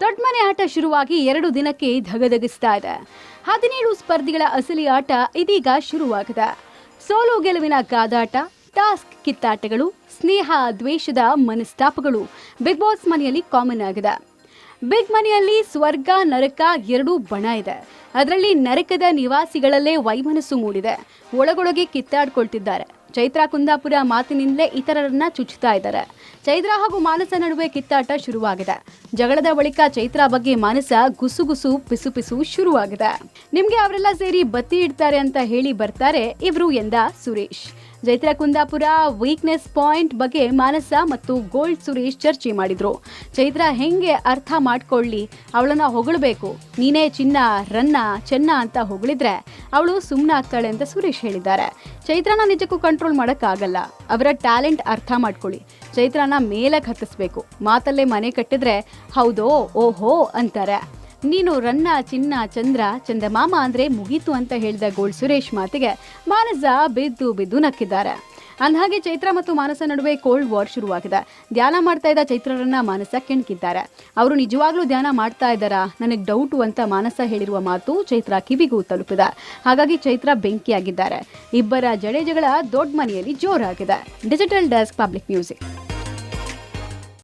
ದೊಡ್ಡ ಮನೆ ಆಟ ಶುರುವಾಗಿ ಎರಡು ದಿನಕ್ಕೆ ಧಗಧಗಿಸ್ತಾ ಇದೆ. ಹದಿನೇಳು ಸ್ಪರ್ಧಿಗಳ ಅಸಲಿ ಆಟ ಇದೀಗ ಶುರುವಾಗಿದೆ. ಸೋಲು ಗೆಲುವಿನ ಕಾದಾಟ ಟಾಸ್ಕ್ ಕಿತ್ತಾಟಗಳು, ಸ್ನೇಹ ದ್ವೇಷದ ಮನಸ್ತಾಪಗಳು ಬಿಗ್ ಬಾಸ್ ಮನೆಯಲ್ಲಿ ಕಾಮನ್ ಆಗಿದೆ. ಬಿಗ್ ಮನೆಯಲ್ಲಿ ಸ್ವರ್ಗ, ನರಕ ಎರಡೂ ಬಣ ಇದೆ. ಅದರಲ್ಲಿ ನರಕದ ನಿವಾಸಿಗಳಲ್ಲೇ ವೈಮನಸ್ಸು ಮೂಡಿದೆ. ಒಳಗೊಳಗೆ ಕಿತ್ತಾಡ್ಕೊಳ್ತಿದ್ದಾರೆ. ಚೈತ್ರ ಕುಂದಾಪುರ ಮಾತಿನಿಂದಲೇ ಇತರರನ್ನ ಚುಚ್ಚುತ್ತಾ ಇದ್ದಾರೆ. ಚೈತ್ರ ಹಾಗೂ ಮಾನಸ ನಡುವೆ ಕಿತ್ತಾಟ ಶುರುವಾಗಿದೆ. ಜಗಳದ ಬಳಿಕ ಚೈತ್ರ ಬಗ್ಗೆ ಮಾನಸ ಗುಸುಗುಸು ಪಿಸುಪಿಸು ಪಿಸು ಶುರುವಾಗಿದೆ. ನಿಮ್ಗೆ ಅವರೆಲ್ಲ ಸೇರಿ ಬತ್ತಿ ಇಡ್ತಾರೆ ಅಂತ ಹೇಳಿ ಬರ್ತಾರೆ ಇವರು ಎಂದ ಸುರೇಶ್. ಚೈತ್ರ ಕುಂದಾಪುರ ವೀಕ್ನೆಸ್ ಪಾಯಿಂಟ್ ಬಗ್ಗೆ ಮಾನಸ ಮತ್ತು ಗೋಲ್ಡ್ ಸುರೇಶ್ ಚರ್ಚೆ ಮಾಡಿದ್ರು. ಚೈತ್ರ ಹೆಂಗೆ ಅರ್ಥ ಮಾಡ್ಕೊಳ್ಳಿ? ಅವಳನ್ನ ಹೊಗಳಬೇಕು. ನೀನೇ ಚಿನ್ನ, ರನ್ನ, ಚೆನ್ನ ಅಂತ ಹೊಗಳಿದ್ರೆ ಅವಳು ಸುಮ್ಮನೆ ಆಗ್ತಾಳೆ ಅಂತ ಸುರೇಶ್ ಹೇಳಿದ್ದಾರೆ. ಚೈತ್ರನ ನಿಜಕ್ಕೂ ಕಂಟ್ರೋಲ್ ಮಾಡೋಕ್ಕಾಗಲ್ಲ. ಅವರ ಟ್ಯಾಲೆಂಟ್ ಅರ್ಥ ಮಾಡ್ಕೊಳ್ಳಿ. ಚೈತ್ರನ ಮೇಲಕ್ಕೆ ಹತ್ತಿಸ್ಬೇಕು. ಮಾತಲ್ಲೇ ಮನೆ ಕಟ್ಟಿದ್ರೆ, ಹೌದೋ, ಓಹೋ ಅಂತಾರೆ. ನೀನು ರನ್ನ, ಚಿನ್ನ, ಚಂದ್ರ, ಚಂದಮಾಮ ಅಂದ್ರೆ ಮುಗೀತು ಅಂತ ಹೇಳಿದ ಗೋಲ್ಡ್ ಸುರೇಶ್ ಮಾತಿಗೆ ಮಾನಸ ಬಿದ್ದು ಬಿದ್ದು ನಕ್ಕಿದ್ದಾರೆ. ಅಂದಹಾಗೆ ಚೈತ್ರ ಮತ್ತು ಮಾನಸ ನಡುವೆ ಕೋಲ್ಡ್ ವಾರ್ ಶುರುವಾಗಿದೆ. ಧ್ಯಾನ ಮಾಡ್ತಾ ಇದ್ದ ಚೈತ್ರರನ್ನ ಮಾನಸ ಕೆಣಕಿದ್ದಾರೆ. ಅವರು ನಿಜವಾಗ್ಲೂ ಧ್ಯಾನ ಮಾಡ್ತಾ ಇದ್ದಾರಾ? ನನಗೆ ಡೌಟು ಅಂತ ಮಾನಸ ಹೇಳಿರುವ ಮಾತು ಚೈತ್ರ ಕಿವಿಗೂ ತಲುಪಿದೆ. ಹಾಗಾಗಿ ಚೈತ್ರ ಬೆಂಕಿಯಾಗಿದ್ದಾರೆ. ಇಬ್ಬರ ಜಡೇಜಗಳ ದೊಡ್ಡ ಮನೆಯಲ್ಲಿ ಜೋರಾಗಿದೆ. Digital desk public music